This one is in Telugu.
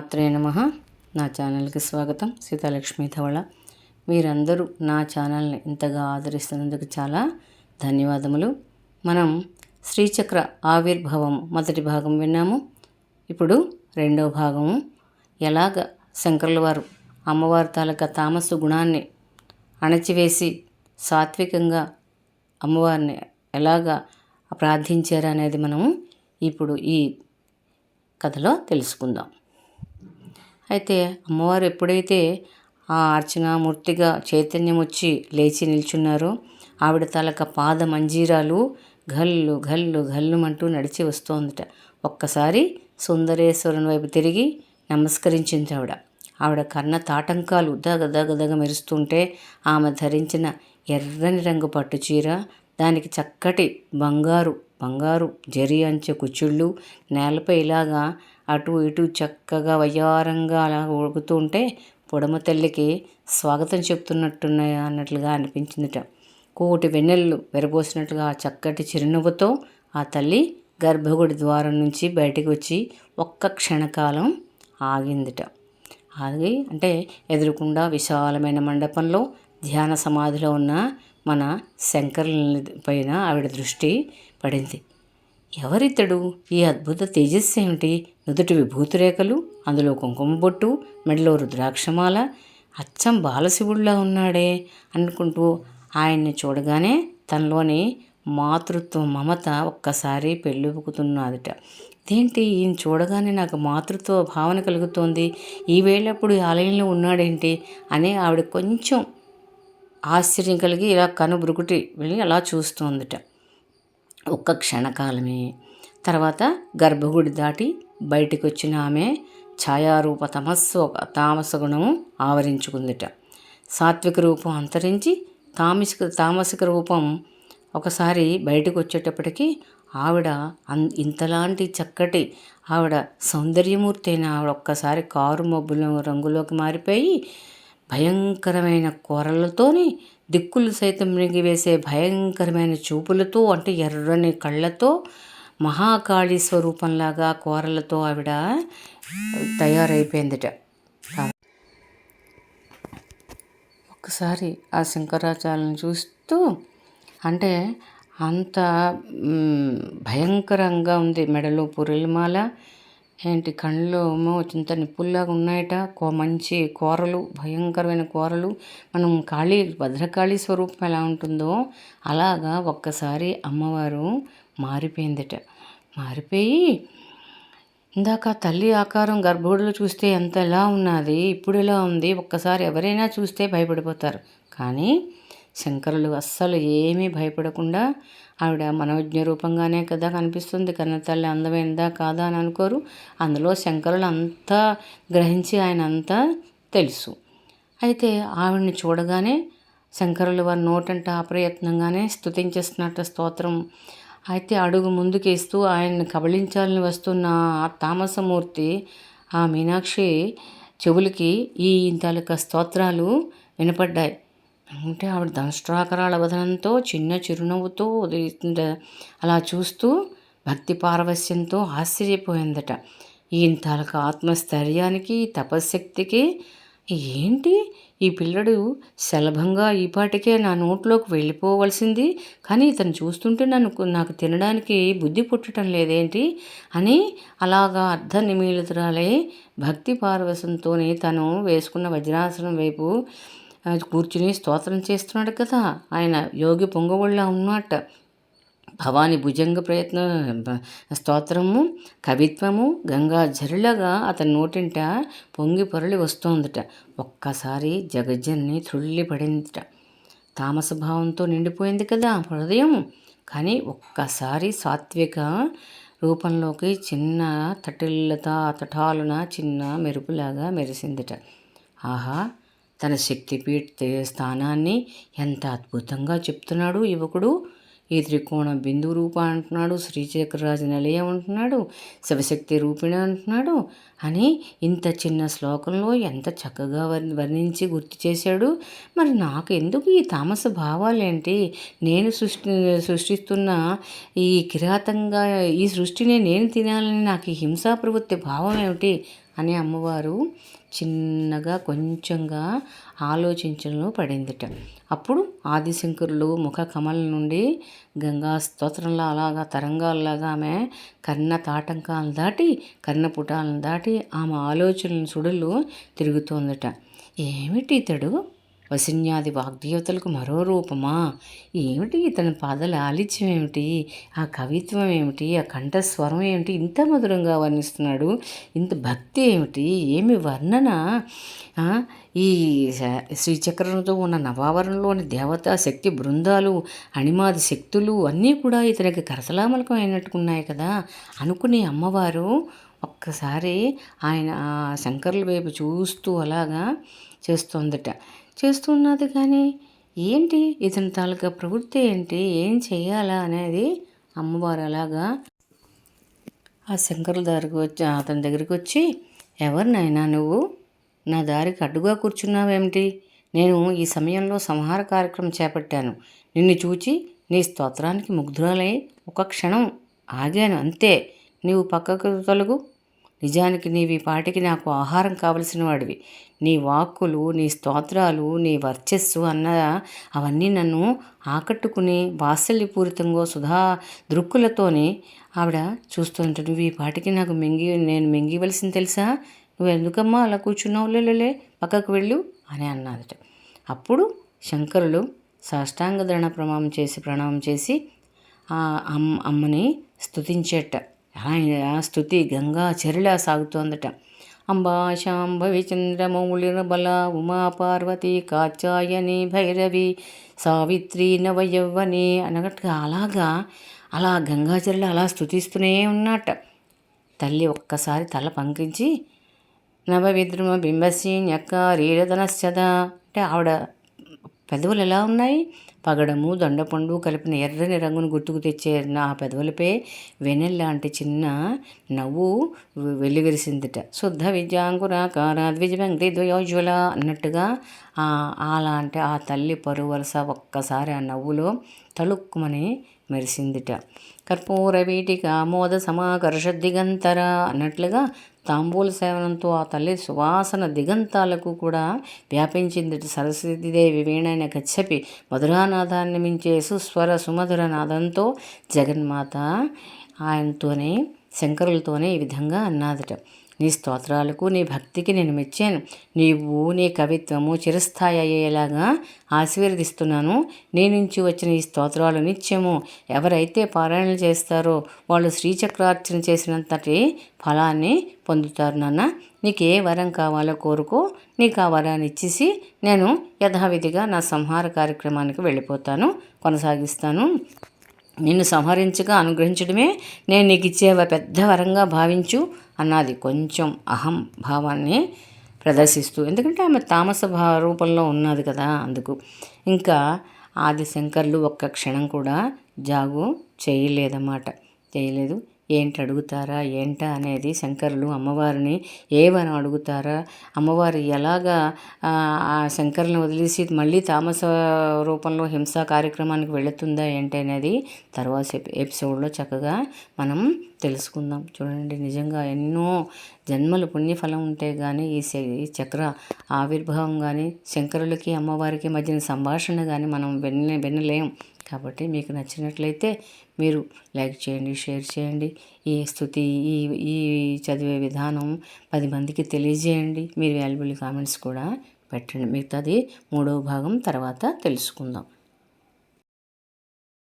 మాత్రే నమ. నా ఛానల్కి స్వాగతం. సీతాలక్ష్మి ధవళ. మీరందరూ నా ఛానల్ని ఇంతగా ఆదరిస్తున్నందుకు చాలా ధన్యవాదములు. మనం శ్రీచక్ర ఆవిర్భావం మొదటి భాగం విన్నాము. ఇప్పుడు రెండవ భాగము. ఎలాగ శంకరుల వారు అమ్మవారి తాలూకా తామసు గుణాన్ని అణచివేసి సాత్వికంగా అమ్మవారిని ఎలాగా ప్రార్థించారు అనేది మనము ఇప్పుడు ఈ కథలో తెలుసుకుందాం. అయితే అమ్మవారు ఎప్పుడైతే ఆ అర్చనామూర్తిగా చైతన్యం వచ్చి లేచి నిల్చున్నారో ఆవిడ తలక పాద మంజీరాలు గల్లు ఘల్లు ఘల్లుమంటూ నడిచి వస్తోందట. ఒక్కసారి సుందరేశ్వరుని వైపు తిరిగి నమస్కరించింది ఆవిడ. ఆవిడ కన్న తాటంకాలు దగ దగ దగ మెరుస్తుంటే ఆమె ధరించిన ఎర్రని రంగు పట్టు చీర దానికి చక్కటి బంగారు బంగారు జరి అంచె కుచ్చుళ్ళు నేలపై ఇలాగా అటు ఇటు చక్కగా వయ్యారంగా అలా ఊగుతూ ఉంటే పొడమ తల్లికి స్వాగతం చెప్తున్నట్టున్నాయా అన్నట్లుగా అనిపించిందిట. కోటి వెన్నెళ్ళు వెరబోసినట్లుగా చక్కటి చిరునవ్వుతో ఆ తల్లి గర్భగుడి ద్వారం నుంచి బయటికి వచ్చి ఒక్క క్షణకాలం ఆగిందిట. ఆగి అంటే ఎదురుకుండా విశాలమైన మండపంలో ధ్యాన సమాధిలో ఉన్న మన శంకరుని పైన ఆవిడ దృష్టి పడింది. ఎవరితడు? ఈ అద్భుత తేజస్సు ఏమిటి నుదుటి విభూతిరేఖలు అందులో కుంకుమ బొట్టు మెడలో రుద్రాక్షమాల అచ్చం బాలశివుడిలా ఉన్నాడే అనుకుంటూ ఆయన్ని చూడగానే తనలోని మాతృత్వ మమత ఒక్కసారి పెళ్ళుపుకుతున్నదిట ఇదేంటి? ఈయన చూడగానే నాకు మాతృత్వ భావన కలుగుతోంది. ఈ వేళప్పుడు ఈ ఆలయంలో ఉన్నాడేంటి? అని ఆవిడ కొంచెం ఆశ్చర్యం కలిగి ఇలా కనుబ్రుకుటి వెళ్ళి అలా చూస్తోందిట. ఒక్క క్షణకాలమే. తర్వాత గర్భగుడి దాటి బయటికి వచ్చిన ఆమె ఛాయారూప తమస్సు తామస గుణము ఆవరించుకుందిట. సాత్విక రూపం అంతరించి తామసిక తామసిక రూపం ఒకసారి బయటకు వచ్చేటప్పటికి ఆవిడ అన్ ఇంతలాంటి చక్కటి ఆవిడ సౌందర్యమూర్తి అయిన ఆవిడ ఒక్కసారి కారు మబ్బుల రంగులోకి మారిపోయి భయంకరమైన కూరలతోని దిక్కులు సైతం మిగివేసే భయంకరమైన చూపులతో అంటే ఎర్రని కళ్ళతో మహాకాళి స్వరూపంలాగా కూరలతో ఆవిడ తయారైపోయిందిట. ఒక్కసారి ఆ శంకరాచార్యను చూస్తూ అంటే అంత భయంకరంగా ఉంది మెడలో పురిలిమాల ఏంటి కళ్ళు ఏమో చింత నిప్పుల్లాగా ఉన్నాయట. కో మంచి కూరలు భయంకరమైన కూరలు. మనం కాళీ భద్రకాళి స్వరూపం ఎలా ఉంటుందో అలాగా ఒక్కసారి అమ్మవారు మారిపోయిందట. మారిపోయి ఇందాక తల్లి ఆకారం గర్భగుడిలో చూస్తే ఎంత ఎలా ఉన్నది ఇప్పుడు ఎలా ఉంది ఒక్కసారి ఎవరైనా చూస్తే భయపడిపోతారు. కానీ శంకరులు అస్సలు ఏమీ భయపడకుండా ఆవిడ మనోజ్ఞ రూపంగానే కదా కనిపిస్తుంది. కన్నతల్లి అందమైనదా కాదా అని అనుకోరు. అందులో శంకరులు అంతా గ్రహించి ఆయన అంతా తెలుసు. అయితే ఆవిడని చూడగానే శంకరులు వారి నోటంట అప్రయత్నంగానే స్థుతించేస్తున్నట్టు స్తోత్రం. అయితే అడుగు ముందుకేస్తూ ఆయన్ని కబళించాలని వస్తున్న ఆ తామసమూర్తి ఆ మీనాక్షి చెవులకి ఈ తాలూకా స్తోత్రాలు వినపడ్డాయి. అంటే ఆవిడ దంష్ట్రాకరాల వదనంతో చిన్న చిరునవ్వుతో అలా చూస్తూ భక్తి పారవస్యంతో ఆశ్చర్యపోయిందట. ఈయన ఆత్మస్థైర్యానికి తపశ్శక్తికి ఏంటి? ఈ పిల్లడు సులభంగా ఈపాటికే నా నోట్లోకి వెళ్ళిపోవలసింది. కానీ ఇతను చూస్తుంటే నన్ను నాకు తినడానికి బుద్ధి పుట్టడం లేదేంటి? అని అలాగా అర్ధ నిమీలితురాలే భక్తి పారవశంతోనే తను వేసుకున్న వజ్రాసనం వైపు కూర్చుని స్తోత్రం చేస్తున్నాడు కదా. ఆయన యోగి పొంగవుళ్ళ ఉన్నట్ట భవాని భుజంగ ప్రయత్న స్తోత్రము కవిత్వము గంగా జరులగా అతని నోటింట పొంగి పొరలి వస్తోందట. ఒక్కసారి జగజ్జన్ని త్రుళ్ళి పడిందిట తామస భావంతో నిండిపోయింది కదా హృదయం. కానీ ఒక్కసారి సాత్విక రూపంలోకి చిన్న తటిల్లత తటాలున చిన్న మెరుపులాగా మెరిసిందిట. ఆహా తన శక్తిపీఠ స్థానాన్ని ఎంత అద్భుతంగా చెప్తున్నాడు యువకుడు. ఈ త్రికోణ బిందు రూప అంటున్నాడు శ్రీచక్రరాజు నిలయం అంటున్నాడు శివశక్తి రూపిణి అంటున్నాడు అని ఇంత చిన్న శ్లోకంలో ఎంత చక్కగా వర్ణించి గుర్తు చేశాడు. మరి నాకు ఎందుకు ఈ తామస భావాలేంటి? నేను సృష్టి సృష్టిస్తున్న ఈ కిరాతంగా ఈ సృష్టిని నేను తినాలని నాకు ఈ హింసా ప్రవృత్తి భావం ఏమిటి? అని అమ్మవారు చిన్నగా కొంచెంగా ఆలోచించడంలో పడిందిట. అప్పుడు ఆదిశంకరులు ముఖ కమల నుండి గంగా స్తోత్రంలో అలాగా తరంగాల్లాగా ఆమె కర్ణ తాటంకాలను దాటి కర్ణపుటాలను దాటి ఆమె ఆలోచనల సుడులు తిరుగుతోందట. ఏమిటి ఇతడు వసిన్యాది వాగ్దేవతలకు మరో రూపమా? ఏమిటి ఇతని పాదల ఆలిత్యం ఏమిటి? ఆ కవిత్వం ఏమిటి? ఆ కంఠస్వరం ఏమిటి? ఇంత మధురంగా వర్ణిస్తున్నాడు. ఇంత భక్తి ఏమిటి? ఏమి వర్ణన? ఈ శ్రీచక్రంతో ఉన్న నవావరణలోని దేవతా శక్తి బృందాలు అణిమాది శక్తులు అన్నీ కూడా ఇతనికి కరతలామలకం అయినట్టుకున్నాయి కదా? అనుకునే అమ్మవారు ఒక్కసారి ఆయన శంకరుల వైపు చూస్తూ అలాగా చేస్తోందట. చేస్తున్నది కానీ ఏంటి ఇతని తాలూకా ప్రవృత్తి ఏంటి? ఏం చేయాలా అనేది అమ్మవారు అలాగా ఆ శంకరుల దగ్గరికి వచ్చి అతని దగ్గరికి వచ్చి ఎవరినైనా నువ్వు నా దారికి అడ్డుగా కూర్చున్నావేమిటి? నేను ఈ సమయంలో సంహార కార్యక్రమం చేపట్టాను. నిన్ను చూచి నీ స్తోత్రానికి ముగ్ధురాలై ఒక క్షణం ఆగాను. అంతే. నీవు పక్కకు తొలగు. నిజానికి నీవి పాటికి నాకు ఆహారం కావలసిన వాడివి నీ వాక్కులు నీ స్తోత్రాలు నీ వర్చస్సు అన్న అవన్నీ నన్ను ఆకట్టుకుని వాత్సల్యపూరితంగా సుధా దృక్కులతోనే ఆవిడ చూస్తుంటే నువ్వు ఈ పాటికి నాకు మింగి నేను మింగివలసింది తెలుసా? నువ్వు ఎందుకమ్మా అలా కూర్చున్నావు? లేలే పక్కకు వెళ్ళు అని అన్నదట. అప్పుడు శంకరులు సాష్టాంగ దరణ ప్రమాణం చేసి ప్రణామం చేసి ఆ అమ్మ అమ్మని స్తుతించేట. ఆయన స్థుతి గంగా చెరిలా సాగుతోందట. అంబా శాంభవి చంద్రమౌళిరబల ఉమా పార్వతి కాచాయని భైరవి సావిత్రి నవయవ్వని అనగట్టుగా అలాగా అలా గంగాచరులు అలా స్థుతిస్తూనే ఉన్నట. తల్లి ఒక్కసారి తల పంకించి నవవిద్రుమ బింబసి ఞక్క రీరధనశ్చద అంటే ఆవిడ పెదవులు ఎలా ఉన్నాయి? పగడము దొండపండు కలిపిన ఎర్రని రంగును గుర్తుకు తెచ్చే నా పెదవులపై వెనెల్లాంటి చిన్న నవ్వు వెలువరిసిందిట శుద్ధ విద్యాంకురాకార ద్విజభంక్తి ద్వయోజ్వల అన్నట్టుగా అలాంటి ఆ తల్లి పరువు ఒక్కసారి ఆ నవ్వులో తళుక్కుమని మెరిసిందిట. కర్పూర వీటిక ఆమోద సమాకర్ష దిగంతర అన్నట్లుగా తాంబూల సేవనంతో ఆ తల్లి సువాసన దిగంతాలకు కూడా వ్యాపించిందిట. సరస్వతీదేవి వీణైన కచ్చపి మధురానాథాన్ని మించే సుస్వర సుమధుర నాదంతో జగన్మాత ఆయనతోనే శంకరులతోనే ఈ విధంగా అన్నాదట. నీ స్తోత్రాలకు నీ భక్తికి నేను మెచ్చాను. నీవు నీ కవిత్వము చిరస్థాయి అయ్యేలాగా ఆశీర్వదిస్తున్నాను. నీ నుంచి వచ్చిన ఈ స్తోత్రాలు నిత్యము ఎవరైతే పారాయణలు చేస్తారో వాళ్ళు శ్రీచక్రార్చన చేసినంతటి ఫలాన్ని పొందుతారు నాన్న. నీకు ఏ వరం కావాలో కోరుకో నీకు ఆ వరాన్ని ఇచ్చేసి నేను యథావిధిగా నా సంహార కార్యక్రమానికి వెళ్ళిపోతాను కొనసాగిస్తాను. నిన్ను సంహరించగా అనుగ్రహించడమే నేను నీకు ఇచ్చే పెద్ద వరంగా భావించు అన్నది కొంచెం అహం భావాన్ని ప్రదర్శిస్తూ. ఎందుకంటే ఆమె తామస భా రూపంలో ఉన్నది కదా అందుకు. ఇంకా ఆది శంకర్లు ఒక్క క్షణం కూడా జాగు చేయలేదన్నమాట. చేయలేదు. ఏంటి అడుగుతారా ఏంట అనేది శంకరులు అమ్మవారిని ఏమని అడుగుతారా అమ్మవారు ఎలాగా ఆ శంకరుని వదిలేసి మళ్ళీ తామస రూపంలో హింసా కార్యక్రమానికి వెళుతుందా ఏంటి అనేది తర్వాత ఎపిసోడ్లో చక్కగా మనం తెలుసుకుందాం. చూడండి నిజంగా ఎన్నో జన్మలు పుణ్యఫలం ఉంటే కానీ ఈ చక్ర ఆవిర్భావం కానీ శంకరులకి అమ్మవారికి మధ్యన సంభాషణ కానీ మనం విన్న వినలేం కాబట్టి మీకు నచ్చినట్లయితే మీరు లైక్ చేయండి షేర్ చేయండి. ఈ స్థుతి ఈ ఈ చదివే విధానం పది మందికి తెలియజేయండి. మీరు వాల్యుబుల్ కామెంట్స్ కూడా పెట్టండి. మిగతాది మూడవ భాగం తర్వాత తెలుసుకుందాం.